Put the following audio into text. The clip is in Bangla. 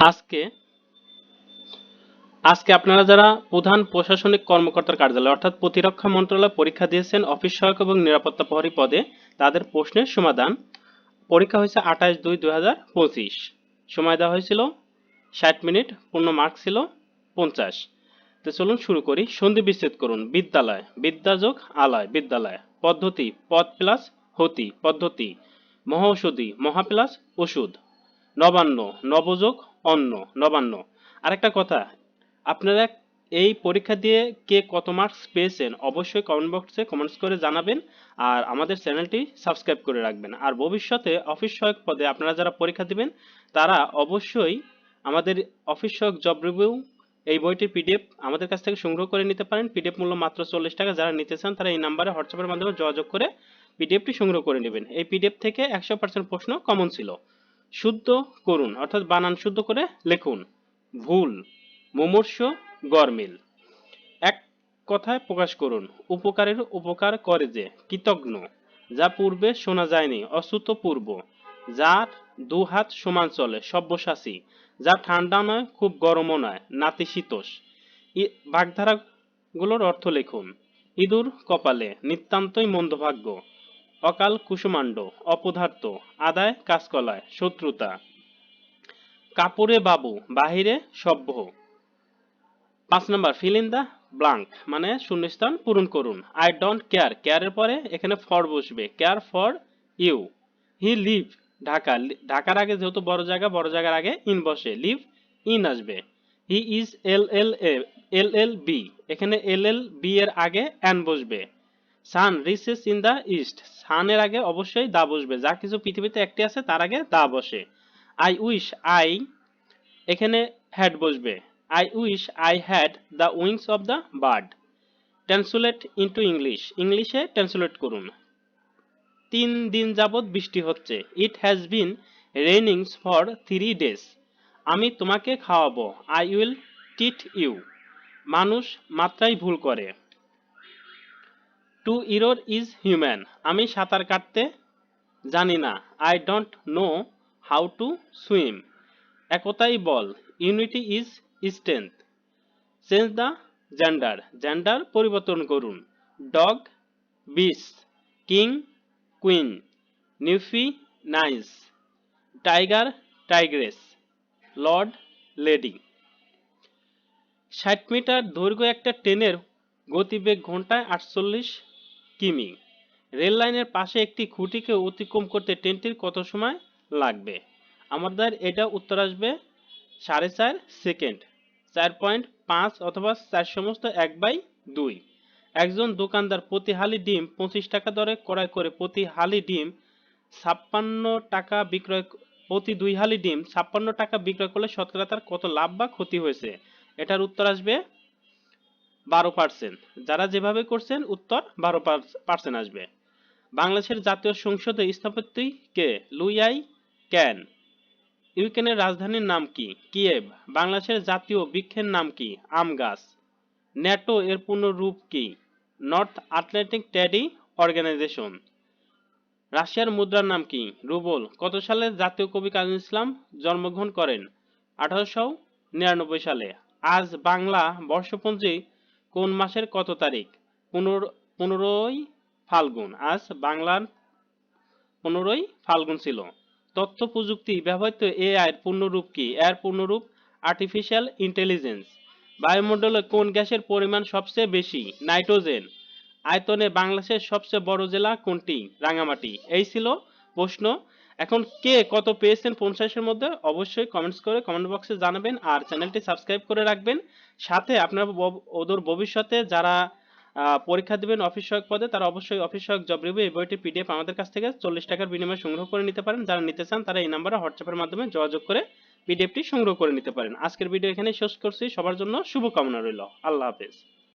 আজকে আজকে আপনারা যারা প্রধান প্রশাসনিক কর্মকর্তার কার্যালয়, অর্থাৎ প্রতিরক্ষা মন্ত্রণালয় পরীক্ষা দিয়েছেন, অফিস সহায়ক এবং নিরাপত্তা প্রহরী পদে, তাদের প্রশ্নের সমাধান পরীক্ষা হয়েছে আঠাশ দুই দুই সময় দেওয়া হয়েছিল ষাট মিনিট, পূর্ণ মার্ক ছিল পঞ্চাশ। তো চলুন শুরু করি। সন্ধি বিচ্ছেদ করুন। বিদ্যালয়, বিদ্যাযোগ আলয়, বিদ্যালয়। পদ্ধতি, পদ প্লাস হতি, পদ্ধতি। মহৌষধি মহা প্লাস ওষুধ। নবান্ন, নবযোগ অন্ন নবান্ন। আরেকটা কথা, আপনারা এই পরীক্ষা দিয়ে কে কত মার্কস পেয়েছেন অবশ্যই কমেন্ট বক্সে কমেন্টস করে জানাবেন আর আমাদের চ্যানেলটি সাবস্ক্রাইব করে রাখবেন। আর ভবিষ্যতে অফিস সহায়ক পদে আপনারা যারা পরীক্ষা দিবেন, তারা অবশ্যই আমাদের অফিস সহায়ক জব রিভিউ এই বইটির পিডিএফ আমাদের কাছ থেকে সংগ্রহ করে নিতে পারেন। পিডিএফ মূল্য মাত্র চল্লিশ টাকা, যারা নিতে চান তারা এই নাম্বারে হোয়াটসঅ্যাপের মাধ্যমে যোগাযোগ করে পিডিএফটি সংগ্রহ করে নেবেন। এই পিডিএফ থেকে একশো পার্সেন্ট প্রশ্ন কমন ছিল। শুদ্ধ করুন, অর্থাৎ বানান শুদ্ধ করে লিখুন। ভুল, মুমূর্ষ, গরমিল। এক কথায় প্রকাশ করুন, উপকারের উপকার করে যে, কৃতজ্ঞ, যা পূর্বে শোনা যায়নি পূর্ব, যার দু হাত সমান চলে, সব্যসাচী, যা ঠান্ডা নয়, খুব গরমও নয়, নাতিশীতোষ। বাগধারাগুলোর অর্থ লিখুন, ইঁদুর কপালে, নিতান্তই মন্দভাগ্য অকাল কুসুমাণ্ড, অপদার্থ, আদায়, কাজকলায়, শত্রুতা। কাপড়ে বাবু, বাহিরে সভ্য। পাঁচ number fill in the blank মানে শূন্যস্থান পূরণ করুন। আই ডোন্ট কেয়ার কেয়ারের পরে এখানে ফর বসবে। Care for you he live Dhaka. ঢাকার আগে যেহেতু বড় জায়গা, বড় জায়গার আগে ইন বসে। লিভ ইন আসবে। He is L L L L B এখানে এল এল বি এর আগে অ্যান বসবে। Sun rises in the east সানের আগে অবশ্যই দা বসবে। যা কিছু পৃথিবীতে একটি আছে, তার আগে দা বসে। আই উইশ আই এখানে হ্যাড বসবে। I wish I had the wings of the bird translate into English ইংলিশে ট্রান্সলেট করুন। তিন দিন যাবৎ বৃষ্টি হচ্ছে। It has been rainings for three days আমি তোমাকে খাওয়াবো। আই উইল টিট ইউ মানুষ মাত্রাই ভুল করে। টু ইরোর ইজ হিউম্যান আমি সাঁতার কাটতে জানি না। I don't know how to swim একতাই ball. Unity is strength change the gender gender পরিবর্তন করুন। Dog bitch king queen nephew niece tiger tigress lord lady ষাট মিটার দৈর্ঘ্য একটা ট্রেনের গতিবেগ ঘন্টায় আটচল্লিশ কিমি। রেল লাইনের পাশে একটি খুঁটিকে অতিক্রম করতে ট্রেনটির কত সময় লাগবে? আমাদের এটা উত্তর আসবে সাড়ে চার সেকেন্ড, চার পয়েন্ট পাঁচ অথবা চার সমস্ত এক বাই দুই। একজন দোকানদার প্রতি হালি ডিম পঁচিশ টাকা দরে ক্রয় করে প্রতি হালি ডিম ছাপ্পান্ন টাকা বিক্রয় প্রতি দুই হালি ডিম ছাপ্পান্ন টাকা বিক্রয় করলে শতকরা তার কত লাভ বা ক্ষতি হয়েছে? এটার উত্তর আসবে বারো পার্সেন্ট যারা যেভাবে করছেন, উত্তর বারো পার্সেন্ট আসবে। বাংলাদেশের জাতীয় সংসদে স্থাপত্যি কে? লুইয়াই ক্যান। ইউক্রেনের রাজধানীর নাম কি? কিয়েভ। বাংলাদেশের জাতীয় বৃক্ষের নাম কি? আম গাছ। ন্যাটো এর পূর্ণ রূপ কি? নর্থ আটলান্টিক ট্যাডি অর্গানাইজেশন। রাশিয়ার মুদ্রার নাম কি? রুবল। কত সালে জাতীয় কবি কাজী ইসলাম জন্মগ্রহণ করেন? আঠারোশো নিরানব্বই সালে। আজ বাংলা বর্ষপঞ্জি কোন মাসের কত তারিখ? পনেরো, পনেরোই ফাল্গুন। আজ বাংলার পনেরোই ফাল্গুন ছিল। তথ্য প্রযুক্তি ব্যবহৃত এআই এর পূর্ণরূপ কি? এর পূর্ণরূপ আর্টিফিশিয়াল ইন্টেলিজেন্স বায়ুমণ্ডলে কোন গ্যাসের পরিমাণ সবচেয়ে বেশি? নাইট্রোজেন। আয়তনে বাংলাদেশের সবচেয়ে বড় জেলা কোনটি? রাঙামাটি। এই ছিল প্রশ্ন এখন কে কত পেয়েছেন পঞ্চাশের মধ্যে, অবশ্যই কমেন্টস করে কমেন্ট বক্সে জানাবেন আর চ্যানেলটি সাবস্ক্রাইব করে রাখবেন। সাথে আপনার ওদের ভবিষ্যতে যারা পরীক্ষা দিবেন অফিস সহায়ক পদে, তারা অবশ্যই অফিস সহায়ক জব রিভিউ এই বইটি পিডিএফ আমাদের কাছ থেকে চল্লিশ টাকার বিনিময়ে সংগ্রহ করে নিতে পারেন। যারা নিতে চান তারা এই নাম্বারে হোয়াটসঅ্যাপের মাধ্যমে যোগাযোগ করে পিডিএফটি সংগ্রহ করে নিতে পারেন। আজকের ভিডিও এখানে শেষ করছি। সবার জন্য শুভকামনা রইল। আল্লাহ হাফেজ।